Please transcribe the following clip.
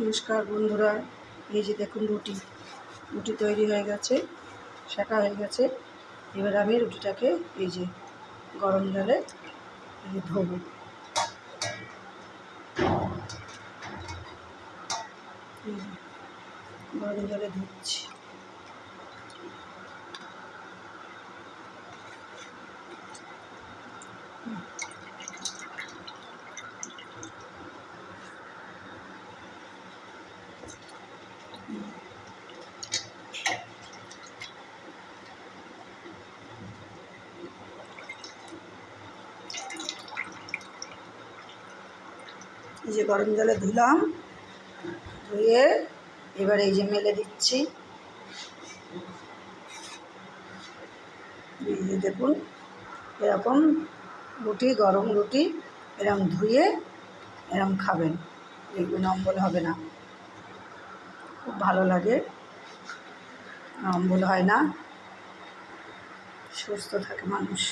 নমস্কার বন্ধুরা, এই যে দেখুন রুটি। রুটি তৈরি হয়ে গেছে সেটা হয়ে গেছে। এবার আমি রুটিটাকে এই যে গরম জলে ধোবো। গরম জলে ধুচ্ছি। এই যে গরম জলে ধুলাম, ধুয়ে এবার এই যে মেলে দিচ্ছি। এই যে দেখুন, এরকম রুটি, গরম রুটি এরকম ধুয়ে এরকম খাবেন। দেখবেন অম্বল হবে না। খুব ভালো লাগে। অম্বল হয় না। সুস্থ থাকে মানুষ।